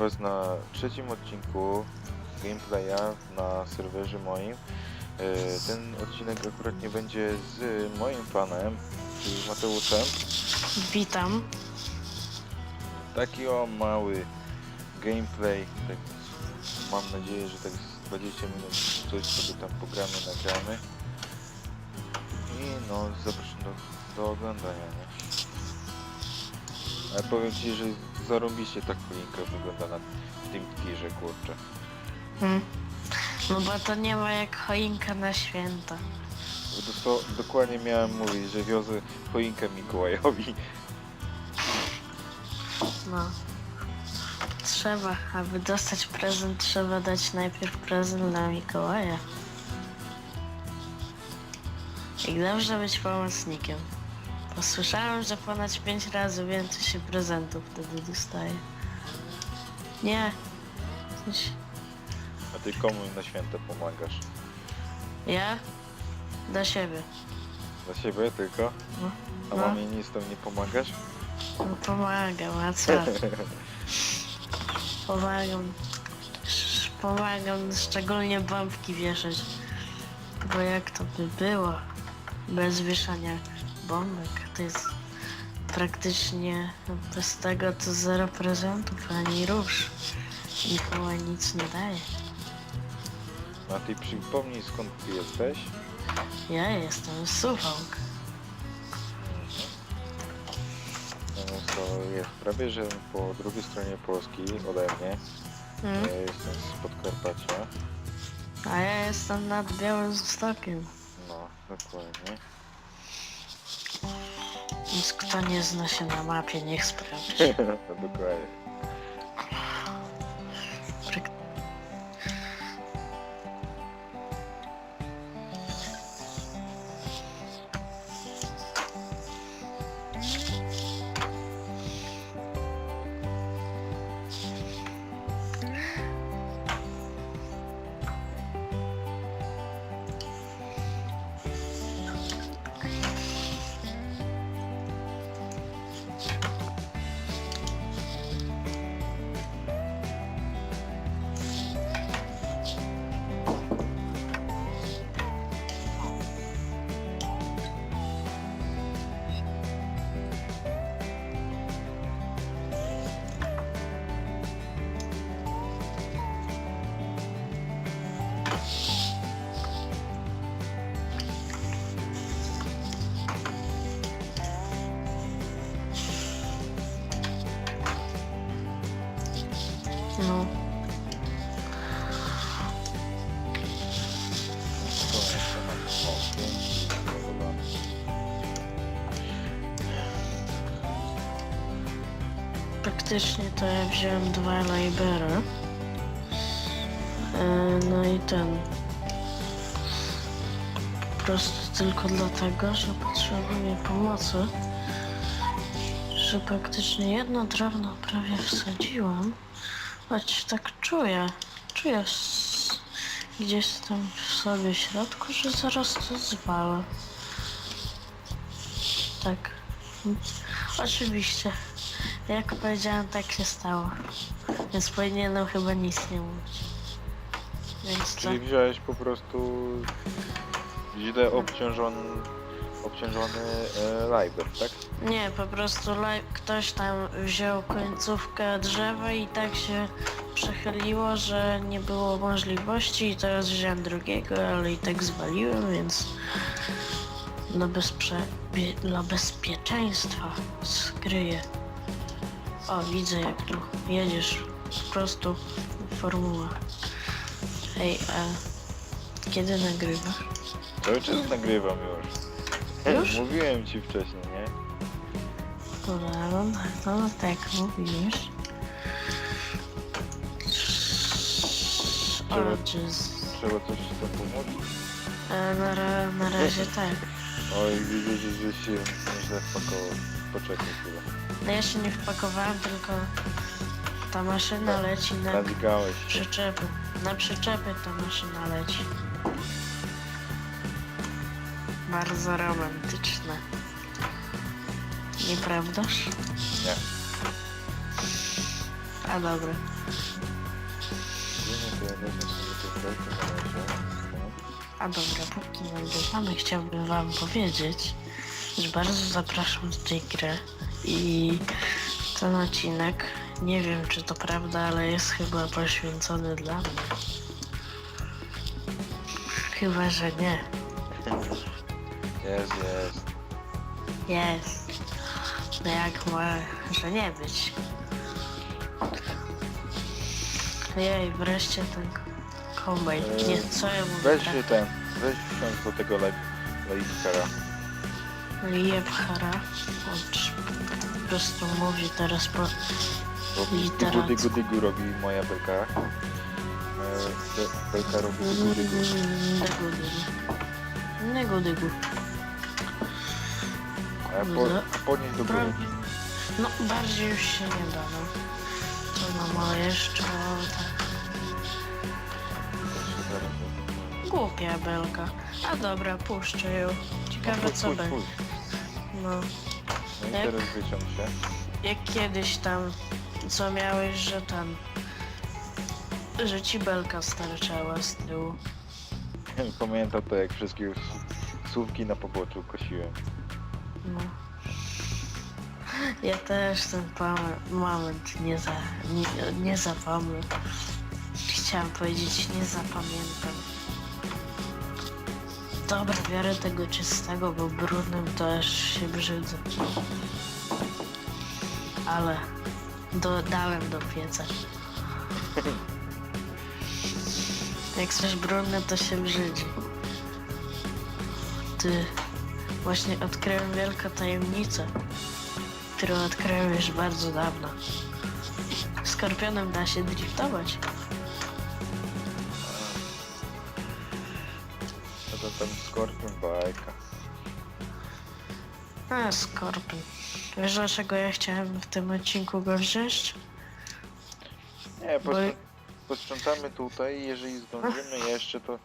Was na trzecim odcinku gameplaya na serwerze moim. E, Ten odcinek akurat nie będzie z moim panem, czyli Mateuszem. Witam. Taki o mały gameplay. Tak, mam nadzieję, że tak z 20 minut coś sobie tam pogramy, nagramy. I no, zapraszam do, do oglądania, nie? Ale powiem Ci, że zarąbiście ta kolinka wygląda na tym tirze, kurczę. Hmm. No bo to nie ma jak choinka na święta. Bo to, dokładnie miałem mówić, że wiozę choinkę Mikołajowi. No. Trzeba, aby dostać prezent, trzeba dać najpierw prezent dla Mikołaja. I dobrze być pomocnikiem. Posłyszałem, że ponad pięć razy więcej się prezentów wtedy dostaje. Nie. Coś- A Ty komu na święta pomagasz? Ja? Do siebie. Dla siebie tylko? No. A No. mamie nic tam nie pomagasz? No pomagam, a co? Pomagam. Sz- Pomagam szczególnie bombki wieszać. Bo jak to by było bez wieszania bombek? To jest praktycznie bez tego to zero prezentów ani róż. Mikołaj nic nie daje. A Ty przypomnij skąd Ty jesteś? Ja jestem z Suwałk. No to jest prawie, że po drugiej stronie Polski ode mnie. Mm. Ja jestem z Podkarpacia. A ja jestem nad Białymstokiem. No, dokładnie. Więc kto nie zna się na mapie, niech sprawdzi. Dokładnie. Praktycznie to ja wziąłem dwa Libery. E, No i ten. Po prostu tylko dlatego, że potrzebuję pomocy. Że praktycznie jedno drewno prawie wsadziłem. Choć tak czuję. Czuję gdzieś tam w sobie środku, że zaraz to zwalę. Tak. Oczywiście. Jak powiedziałem, tak się stało. Więc powinienem chyba nic nie mówić. Więc. Czyli wziąłeś po prostu źle obciążony, obciążony e, liber, tak? Nie, po prostu laj- ktoś tam wziął końcówkę drzewa i tak się przechyliło, że nie było możliwości i teraz wziąłem drugiego, ale i tak zwaliłem, więc dla, bezprze- bie- dla bezpieczeństwa skryję. O, widzę jak tu jedziesz. Po prostu formuła. Hej, a kiedy nagrywasz? Cały czas nagrywam już. Już? Mówiłem ci wcześniej, nie? Dobra, no, no tak mówisz. Trzeba- O, jeez. Trzeba coś ci tam pomóc. E, Na, ra, na razie tak. Oj, widzę, że, że się źle wpakował. Poczekaj chwilę. No ja się nie wpakowałem, tylko ta maszyna leci na się. przyczepy. Na przyczepy ta maszyna leci. Bardzo romantyczne. Nieprawdaż? Nie. A dobra. Jedynie to ja wezmę sobie tę belkę na razie. A dobra, póki nagrywamy, chciałbym wam powiedzieć, bardzo zapraszam do tej gry i ten odcinek, nie wiem czy to prawda, ale jest chyba poświęcony dla mnie. Chyba, że nie. Jest, jest. Jest. No jak może nie być? Jej, wreszcie ten kombajn. Nie, co ja mówię? Weź tak? ten, weź wsiąść do tego lej- lejkara. Jebhara. Po prostu mówi teraz po... Bo dygu Literacko. dygu dygu robi moja belka. Moja be- belka robi dygu dygu. Dygu dygu. A po, podnieś do góry. Prawie. No bardziej już się nie da, no. To no ma jeszcze tak. Głupia belka. A dobra, puszczę ją. Ciekawe No, co pójdź, będzie. pójdź. No. No i Jak? teraz wyciąg się. Jak kiedyś tam, co miałeś, że tam... Że ci belka starczała z tyłu. Pamiętam to jak wszystkie s- słówki na poboczu kosiłem. No. Ja też ten pam- moment nie, za, nie, nie zapomnę. Chciałam powiedzieć, nie zapamiętam. Dobra, biorę tego czystego, bo brudnym to aż się brzydzę. Ale dodałem do pieca. Jak coś brudne, to się brzydzi. Ty, Właśnie odkryłem wielką tajemnicę, którą odkryłem już bardzo dawno. Skorpionem da się driftować. To tam skorpion bajka. A, skorpion. Wiesz dlaczego ja chciałem w tym odcinku go wziąć? Nie, Bo- posprząt, posprzątamy tutaj i jeżeli zdążymy jeszcze to,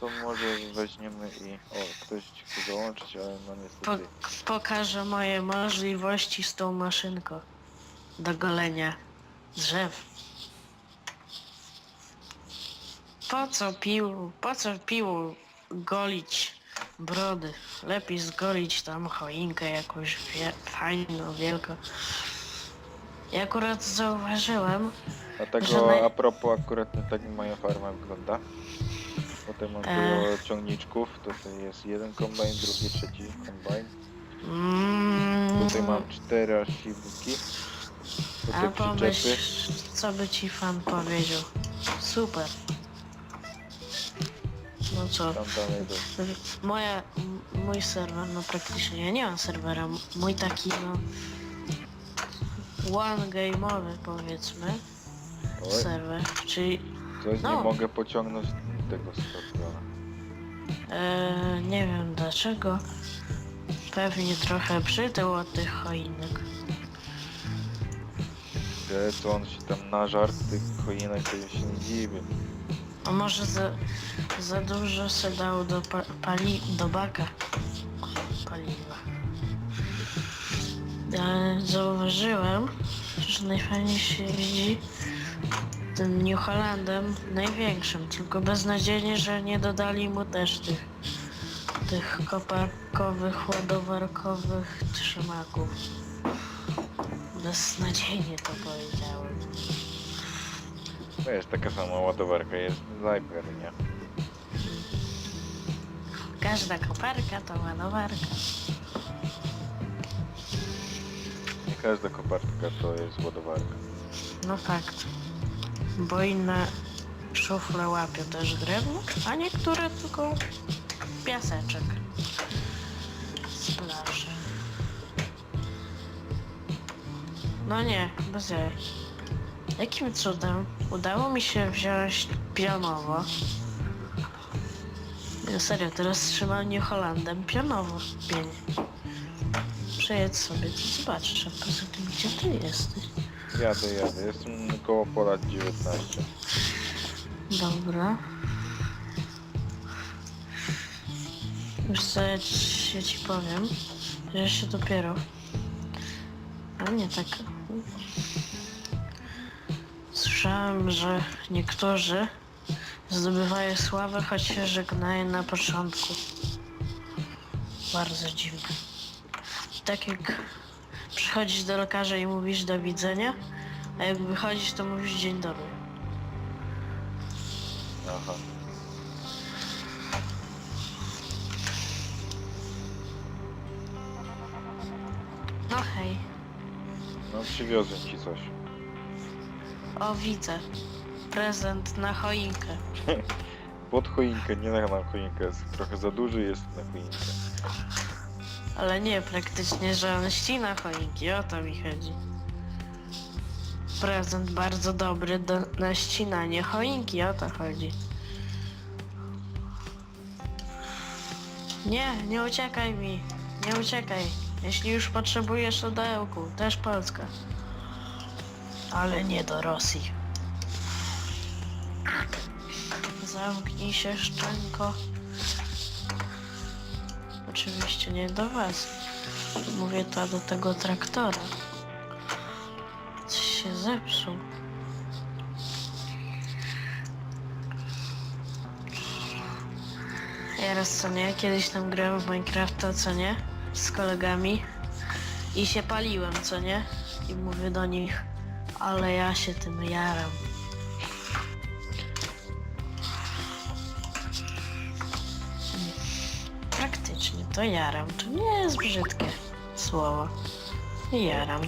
to może weźmiemy i... O, ktoś ci chce dołączyć, ale no Po, niestety... pokażę moje możliwości z tą maszynką do golenia drzew. Po co pił, po co pił golić brody? Lepiej zgolić tam choinkę jakąś wie, fajną, wielką. Ja akurat zauważyłem, Dlatego że naj- a propos akurat tak moja farma wygląda. Potem mam E. tu ciągniczków, tutaj jest jeden kombajn, drugi, trzeci kombajn. mm, Tutaj mam cztery aż silniki. a Tutaj pomyśl, przyczepy. co by ci fan powiedział. Super. No co? Tam dalej do... Moja, m- mój serwer, no praktycznie ja nie mam serwera, m- mój taki no one game'owy powiedzmy Oj, serwer, czyli coś no. nie mogę pociągnąć tego skorpiona. e, nie wiem dlaczego, pewnie trochę przytył od tych choinek. Wie, co on się tam nażarł tych choinek, to ja się nie dziwię. A może za, za dużo se dał do, pa, pali, do baka paliwa. Ja zauważyłem, że najfajniej się jeździ tym New Hollandem największym, tylko beznadziejnie, że nie dodali mu też tych, tych koparkowych, ładowarkowych trzymaków. Beznadziejnie to powiedziałem. Wiesz, taka sama ładowarka jest Zyper, nie? Każda koparka to ładowarka. Nie każda kopartka to jest ładowarka. No fakt. Bo inne szufle łapią też drewno, a niektóre tylko piaseczek z plaży. No nie, bez jaj. Jakim cudem udało mi się wziąć pionowo? Nie, serio, teraz trzymam New Hollandem pionowo pień. Przejedź sobie, to zobaczysz, a poza tym gdzie ty jesteś? Jadę, jadę. Jestem koło pola 19. Dobra. Wiesz co, ja ci, ja ci powiem, że się dopiero... A nie tak... Słyszałem, że niektórzy zdobywają sławę, choć się żegnają na początku. Bardzo dziwne. Tak jak przychodzisz do lekarza i mówisz do widzenia, a jak wychodzisz, to mówisz dzień dobry. Aha. No hej, No przywiozłem ci coś. O widzę. Prezent na choinkę. Pod choinkę, nie na, na choinkę. Jest trochę za duży jest na choinkę. Ale nie, praktycznie, że on ścina choinki, o to mi chodzi. Prezent bardzo dobry do, na ścinanie choinki, o to chodzi. Nie, nie uciekaj mi, nie uciekaj. Jeśli już potrzebujesz odełku, też Polska. Ale nie do Rosji. Zamknij się, szczęko. Oczywiście nie do was. Mówię to do tego traktora. Coś się zepsuł. Ja raz co nie, kiedyś tam grałem w Minecrafta, co nie? Z kolegami. I się paliłem, co nie? I mówię do nich, ale ja się tym jaram. Praktycznie to jaram. To nie jest brzydkie słowo. Jaram.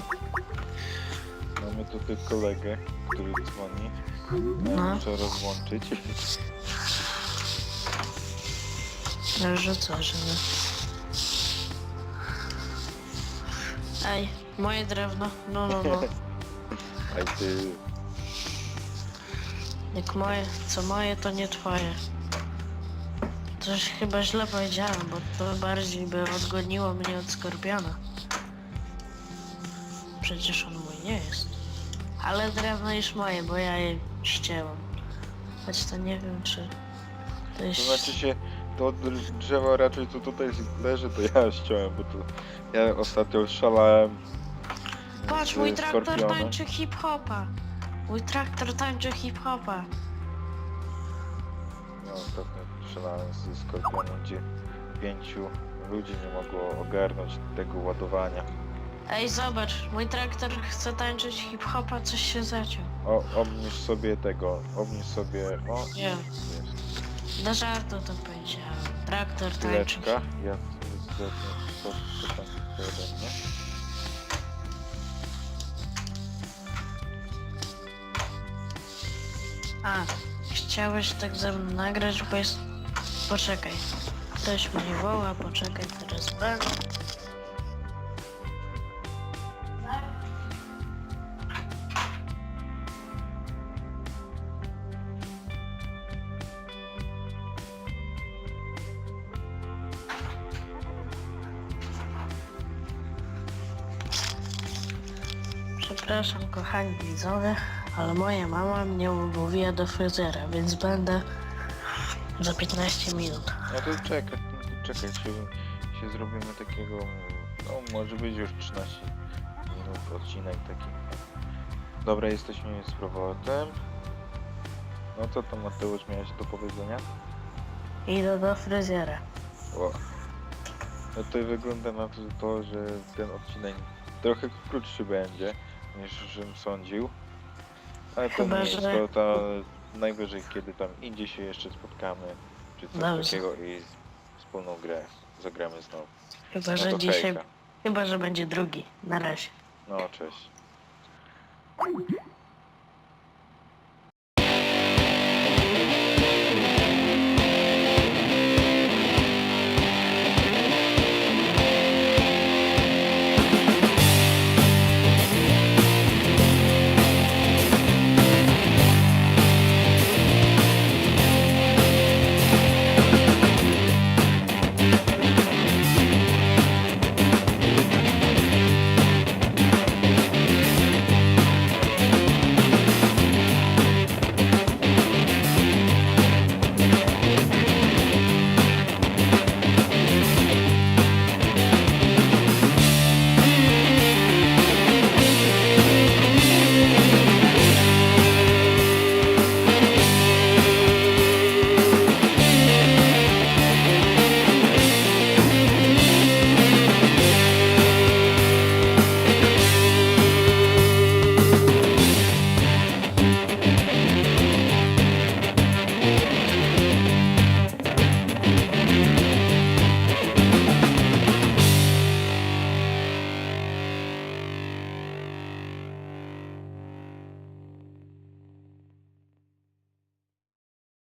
Mamy tutaj kolegę, który dzwoni. No. Muszę rozłączyć. Co, że nie. Ej, moje drewno. No, no, no. Ej ty, Jak moje, co moje, to nie twoje. Coś chyba źle powiedziałem, bo to bardziej by odgoniło mnie od Skorpiona. Przecież on mój nie jest. Ale drewno już moje, bo ja je ścięłam. Choć to nie wiem, czy to to jest... znaczy się, to dr- drzewo raczej co tutaj leży, to ja ściąłem, bo to ja ostatnio szalałem. Patrz, mój traktor tańczy hip-hopa. Mój traktor tańczy hip-hopa. Ja ostatnio szalałem ze skorpionem, gdzie pięciu ludzi nie mogło ogarnąć tego ładowania. Ej, zobacz, mój traktor chce tańczyć hip-hopa, coś się zaciął. O, obniż sobie tego, obniż sobie, o, Nie, jest, do żartu to powiedziałem. Traktor tańczy. chwileczka, ja zdechnę, co, co tam ode mnie. A, chciałeś tak ze mną nagrać, bo jest... Poczekaj. Ktoś mnie woła, poczekaj, teraz będę. Przepraszam, kochani widzowie, ale moja mama mnie umówiła do fryzjera, więc będę za 15 minut. No to czekaj, to czekaj, się, się zrobimy takiego, no może być już 13 minut odcinek taki. Dobra, jesteśmy z powrotem. No co tam Mateusz miałeś do powiedzenia? Idę do fryzjera. O. No to wygląda na to, to, że ten odcinek trochę krótszy będzie niż żem sądził. Ale to Chyba, nie jest że- to, to najwyżej kiedy tam indziej się jeszcze spotkamy czy coś Dobrze. takiego i wspólną grę zagramy znowu. Chyba, No że to dzisiaj... hejka. Chyba, że będzie drugi. Na razie. No cześć.